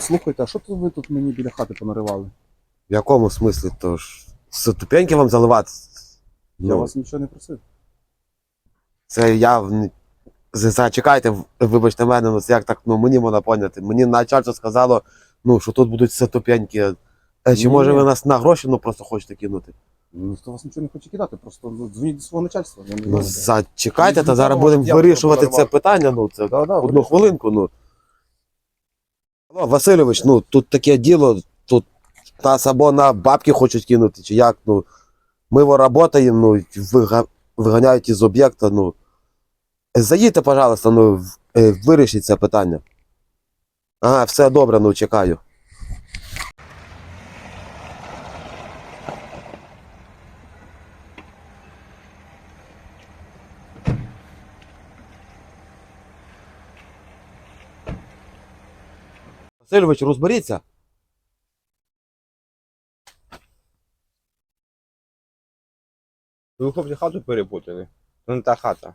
Слухайте, а що тут ви тут мені біля хати понаривали? В якому смислі? То ж ступеньки вам заливати? Я Ну, вас нічого не просив. це я. в- з- Зачекайте, вибачте мене, ну це як так, ну мені можна поняти. Мені начальство сказало, ну, що тут будуть ступеньки. Е, Чи Ні. може ви нас на гроші ну, просто хочете кинути? Ніхто вас нічого не хоче кидати, просто ну, дзвоніть до свого начальства. Я не Ну, знаю. зачекайте, та Ну, зараз ну, будемо вирішувати це питання. Ну, це Да, да, одну хвилинку. Ну. Алло, Васильович, ну тут таке діло, тут нас або на бабки хочуть кинути, чи як, ну. Ми работаємо, ну, вига- виганяють із об'єкта, ну. Заїдьте, пожалуйста, ну, е, вирішіть це питання. Ага, все добре, ну чекаю. Васильович, розберіться. Ви хлопці хату перепутали. Це не та хата.